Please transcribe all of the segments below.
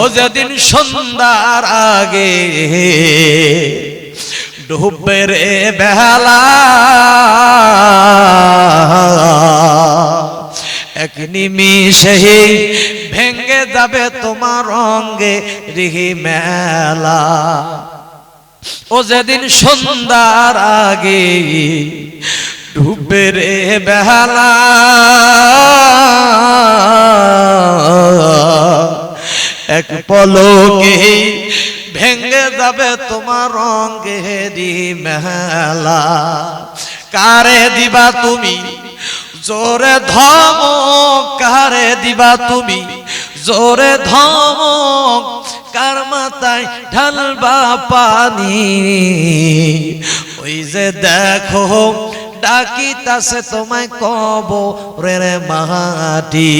ও যেদিন সন্ধ্যার আগে ডুববে রে বেলা, এক নিমিষে ভেঙ্গে যাবে তোমার অঙ্গে রিহি মেলা। ও যেদিন সন্ধ্যার আগে ডুবে রে এক পলকে ভেঙ্গে যাবে তোমার রঙ্গে দি মেলা। কারে দিবা তুমি? জোরে ধম, কারে দিবা তুমি? জোরে ধমক কার মাথায় ঢালবা পানি? ওই যে দেখো ডাকিতাছে তোমায় কব রে মাটি।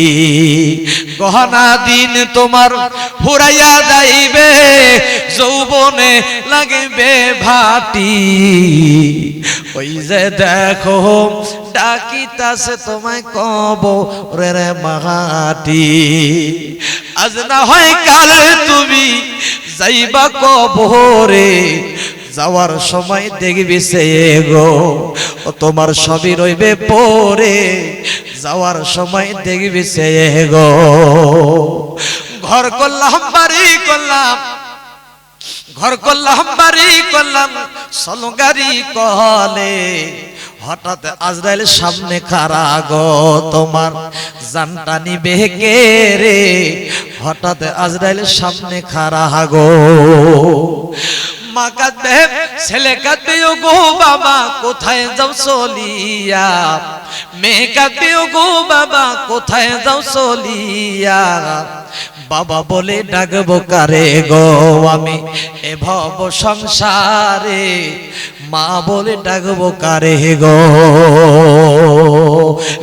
গহনা দিন তোমার ফুরাইয়া যাইবে, যৌবনে লাগিবে ভাটি। ওই যে দেখো, ডাকিতাছে তোমায় কব রে মাটি। আজ না হয় কালে তুমি যাইবা কবরে যাওয়ার সময় দেখবি সে গো তোমার সবই রইবে পরে। যাওয়ার সময় দেখবি সে গো, ঘর করলাম, বাড়ি করলাম, ঘর করলাম, বাড়ি করলাম সলগারি কলে। হঠাৎ আজরাইল সামনে খারা গো, তোমার জানটা নিবে কে রে? হঠাৎ আজরাইল সামনে খারা গো মা কাঁদবে ছেলে কাঁদবে গো বাবা, কোথায় যাও চলিয়া মেয়ে কাঁদবে গো বাবা, কোথায় যাও চলিয়া বাবা বলে, ডাকবো কারে গো আমি এ ভব সংসারে? মা বলে, ডাকবো কারে গো?